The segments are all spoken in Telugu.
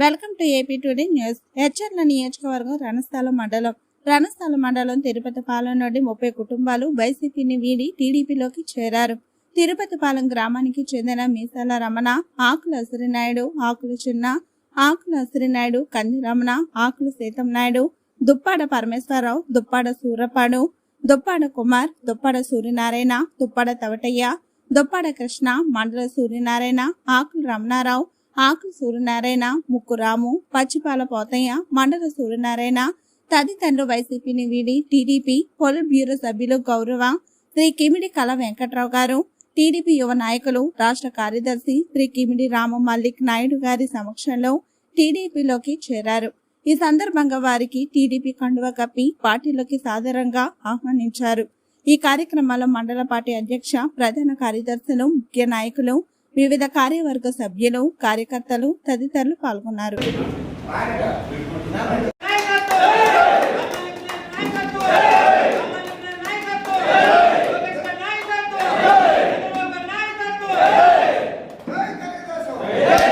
Welcome to AP today news. హెచ్ఆర్ల నియోజకవర్గం రణస్థలం మండలం రణస్థలం మండలం తిరుపతి పాలెం నుండి ముప్పై కుటుంబాలు వైసీపీని వీడి టీడీపీలోకి చేరారు. తిరుపతి పాలెం గ్రామానికి చెందిన మీసాల రమణ ఆకుల అసిరినాయుడు ఆకుల చిన్న ఆకుల అసిరినాయుడు కంది రమణ ఆకుల సీతం నాయుడు దుప్పాడ పరమేశ్వరరావు దుప్పాడ సూరపాడు దుప్పాడ కుమార్ దుప్పాడ సూర్యనారాయణ దుప్పాడ తవటయ్య దుప్పాడ కృష్ణ మండల సూర్యనారాయణ ఆకుల రమణారావు ఆకుల సూర్యనారాయణ ముక్కు రాము పచ్చిపాల పోతయ్య మండల సూర్యనారాయణ తదితరులు వైసీపీని వీడి టీడీపీ పొలిట్ బ్యూరో సభ్యులు గౌరవ శ్రీ కిమిడి కళ వెంకట్రావు గారు టీడీపీ యువ నాయకులు రాష్ట్ర కార్యదర్శి శ్రీ కిమిడి రామ మల్లిక్ నాయుడు గారి సమక్షంలో టీడీపీలోకి చేరారు. ఈ సందర్భంగా వారికి టీడీపీ కండువ కప్పి పార్టీలోకి సాధారణంగా ఆహ్వానించారు. ఈ కార్యక్రమంలో మండల పార్టీ అధ్యక్ష ప్రధాన కార్యదర్శులు ముఖ్య నాయకులు వివిధ కార్యవర్గ సభ్యులు కార్యకర్తలు తదితరులు పాల్గొన్నారు Yeah.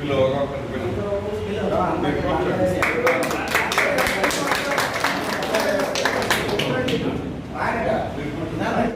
మీరు కూర్చోండి.